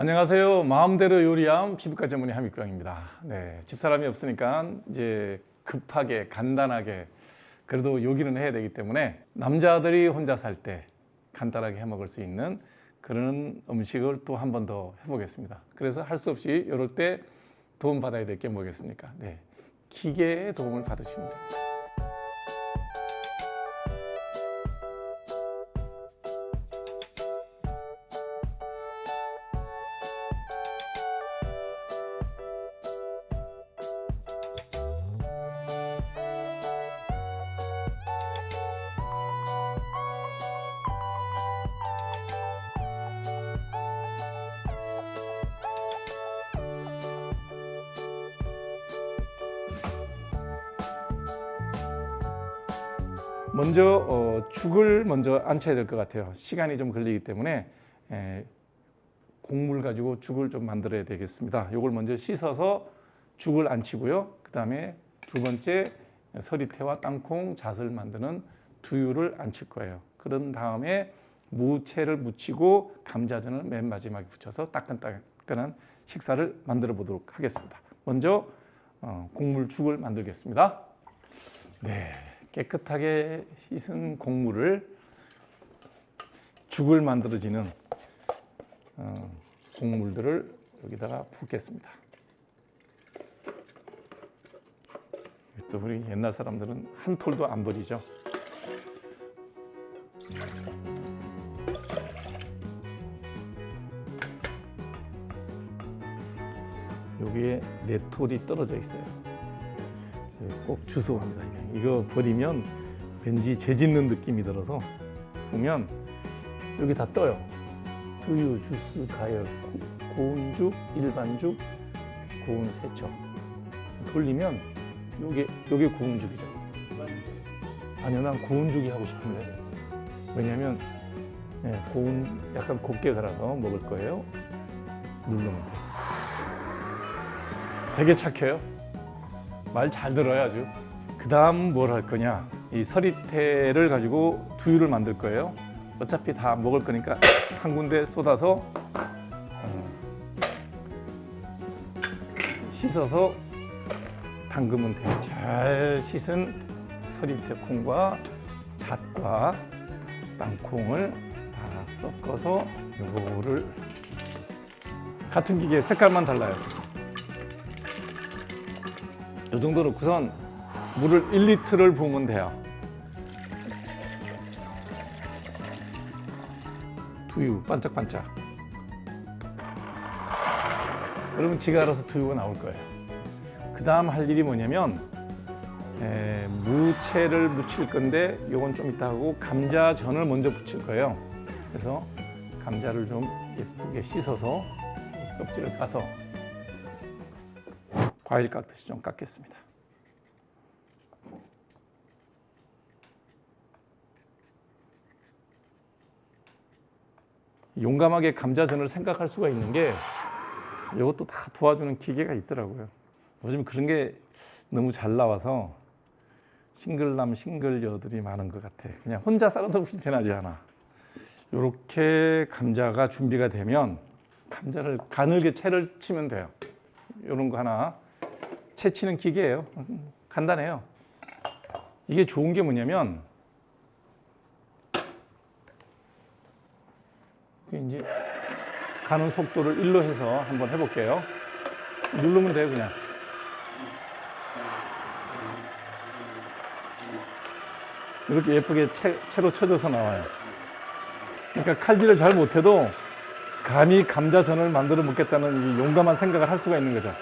안녕하세요. 마음대로 요리함 피부과 전문의 함익광입니다. 네, 집사람이 없으니까 이제 급하게 간단하게 그래도 요기는 해야 되기 때문에 남자들이 혼자 살 때 간단하게 해 먹을 수 있는 그런 음식을 또 한 번 더 해보겠습니다. 그래서 할 수 없이 이럴 때 도움 받아야 될 게 뭐겠습니까? 네, 기계의 도움을 받으시면 됩니다. 먼저 어, 죽을 먼저 안쳐야 될 것 같아요. 시간이 좀 걸리기 때문에 에, 곡물 가지고 죽을 좀 만들어야 되겠습니다. 이걸 먼저 씻어서 죽을 안치고요. 그 다음에 두 번째 서리태와 땅콩, 잣을 만드는 두유를 안칠 거예요. 그런 다음에 무채를 묻히고 감자전을 맨 마지막에 붙여서 따끈따끈한 식사를 만들어 보도록 하겠습니다. 먼저 어, 곡물 죽을 만들겠습니다. 네. 깨끗하게 씻은 곡물을 죽을 만들어지는 어, 곡물들을 여기다가 붓겠습니다. 또 우리 옛날 사람들은 한 톨도 안 버리죠. 여기에 네 톨이 떨어져 있어요. 꼭 주워갑니다. 이거 버리면 왠지 죄 짓는 느낌이 들어서 보면 여기 다 떠요. 두유, 주스, 가열, 고- 고운 죽, 일반 죽, 고운 세척. 돌리면 요게 요게 고운 죽이죠. 아니요, 난 고운 죽이 하고 싶은데 왜냐면 예, 고운 약간 곱게 갈아서 먹을 거예요. 누르면 돼. 되게 착해요. 말잘 아주. 그 다음 뭘 할 거냐? 이 서리태를 가지고 두유를 만들 거예요. 어차피 다 먹을 거니까 한 군데 쏟아서 어, 씻어서 담그면 돼요. 잘 씻은 서리태 콩과 잣과 땅콩을 다 섞어서 요거를 같은 기계 색깔만 달라요. 이 정도 넣고선 물을 1리터를 부으면 돼요. 두유 반짝반짝. 그러면 지가 알아서 두유가 나올 거예요. 그 다음 할 일이 뭐냐면 에, 무채를 묻힐 건데 요건 좀 이따 하고 감자전을 먼저 붙일 거예요. 그래서 감자를 좀 예쁘게 씻어서 껍질을 까서 과일 깎듯이 좀 깎겠습니다. 용감하게 감자전을 생각할 수가 있는 게 이것도 다 도와주는 기계가 있더라고요. 요즘 그런 게 너무 잘 나와서 싱글남 싱글녀들이 많은 것 같아. 그냥 혼자 살아도 불편하지 않아. 이렇게 감자가 준비가 되면 감자를 가늘게 채를 치면 돼요. 이런 거 하나 채치는 기계예요. 간단해요. 이게 좋은 게 뭐냐면 이제 가는 속도를 1로 해서 한번 해볼게요. 누르면 돼요, 그냥. 이렇게 예쁘게 채, 채로 쳐져서 나와요. 그러니까 칼질을 잘 못해도 감히 감자전을 만들어 먹겠다는 이 용감한 생각을 할 수가 있는 거죠.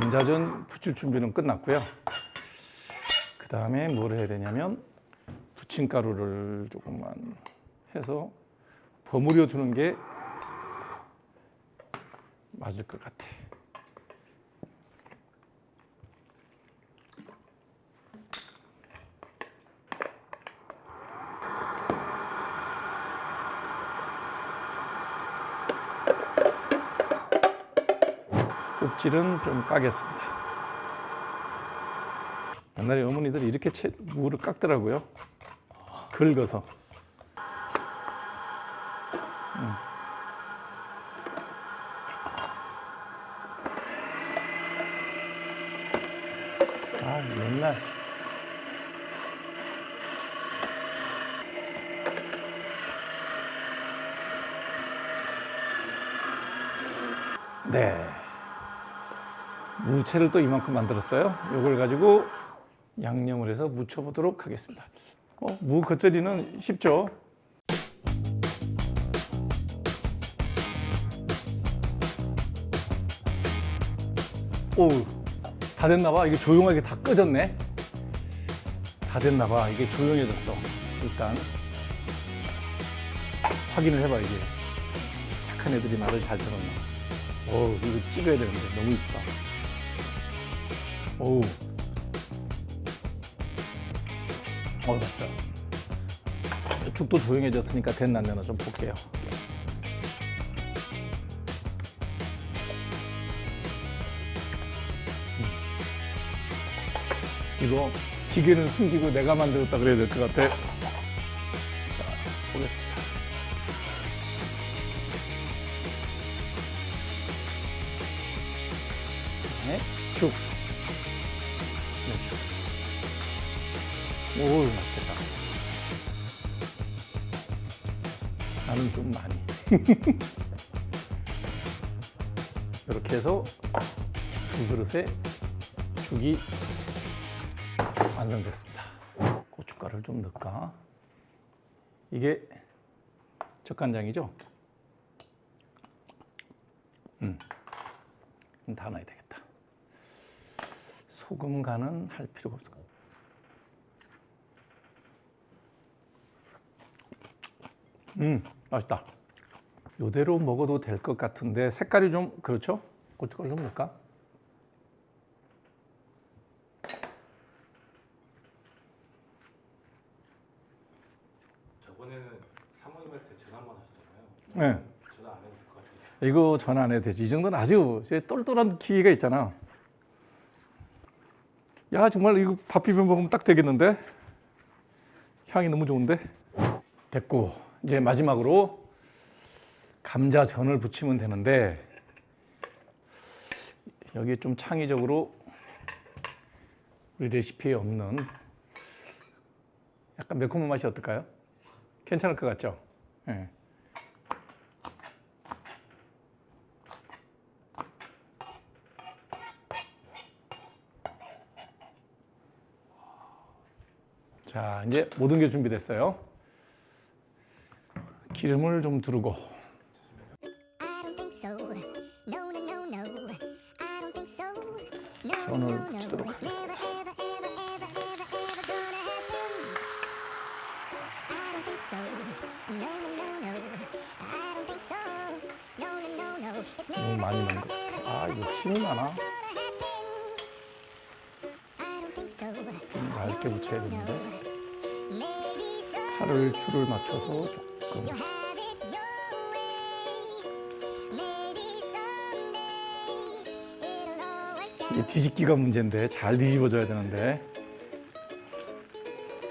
감자전 부칠 준비는 끝났고요. 그 다음에 뭘 해야 되냐면 부침가루를 조금만 해서 버무려 두는 게 맞을 것 같아. 껍질은 좀 까겠습니다. 옛날에 어머니들이 이렇게 채, 무를 깎더라고요. 긁어서. 음. 아, 옛날. 네. 무채를 또 이만큼 만들었어요. 이걸 가지고 양념을 해서 무쳐보도록 하겠습니다. 어, 무 겉절이는 쉽죠? 오, 다 됐나 봐. 이게 조용하게 다 꺼졌네. 다 됐나 봐. 이게 조용해졌어. 일단 확인을 해봐 이게. 착한 애들이 말을 잘 들었나. 오, 이거 찍어야 되는데 너무 이쁘다. 오. 어, 맛있어요. 죽도 조용해졌으니까 됐나 안 되나 좀 볼게요. 이거 기계는 숨기고 내가 만들었다 그래야 될 것 같아. 자, 보겠습니다. 오, 맛있겠다. 나는 좀 많이. 이렇게 해서 두 그릇에 죽이 완성됐습니다. 고춧가루를 좀 넣을까? 이게 적간장이죠? 음, 다 넣어야 되겠다. 소금 간은 할 필요가 없을 것 같아요. 음, 맛있다. 이대로 먹어도 될 것 같은데 색깔이 좀 그렇죠? 고춧가루 좀 넣을까? 저번에는 사모님한테 전화 한번 하셨잖아요. 네. 전화 안 해도 될 것 같아요. 이거 전화 안 해도 되지. 이 정도는 아주 똘똘한 기계가 있잖아. 야, 정말 이거 밥 비벼 먹으면 딱 되겠는데? 향이 너무 좋은데? 됐고, 이제 마지막으로 감자전을 부치면 되는데, 여기에 좀 창의적으로 우리 레시피에 없는 약간 매콤한 맛이 어떨까요? 괜찮을 것 같죠? 예. 자, 이제 모든 게 준비됐어요. 기름을 좀 두르고 전을 never, 하겠습니다. 너무 많이 같아. 아, 욕심이 ever 많아. 얇게 붙여야 되는데. 팔을 줄을 맞춰서 조금 You'll have it your way. Maybe someday it'll all work out. 이 뒤집기가 문제인데 잘 뒤집어져야 되는데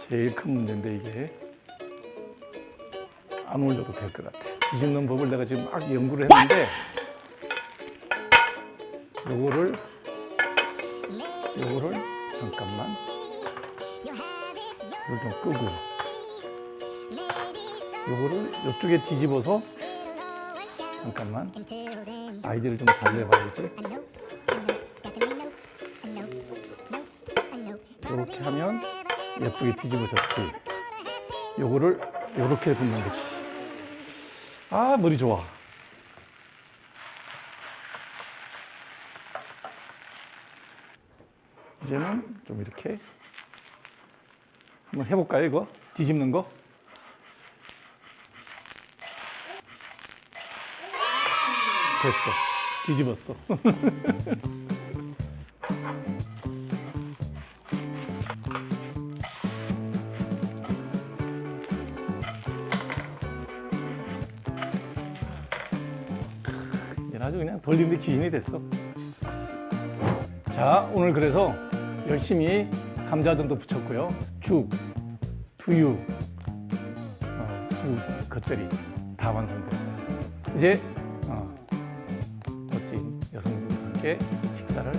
제일 큰 문제인데 이게 안 올려도 될 것 같아. 뒤집는 법을 내가 지금 막 연구를 했는데 요거를 요거를 잠깐만 이걸 좀 끄고. 요거를 이쪽에 뒤집어서. 잠깐만 아이디를 좀 잘 내봐야지. 이렇게 하면 예쁘게 뒤집어졌지. 요거를 요렇게 붓는 거지. 아, 머리 좋아. 이제는 좀 이렇게 한번 해볼까요, 이거? 뒤집는 거? 됐어. 뒤집었어. 아주 그냥 돌리는데 귀신이 됐어. 자, 오늘 그래서 열심히 감자전도 부쳤고요. 죽, 두유, 어, 무 겉절이 다 완성됐어요. 이제 함께 식사를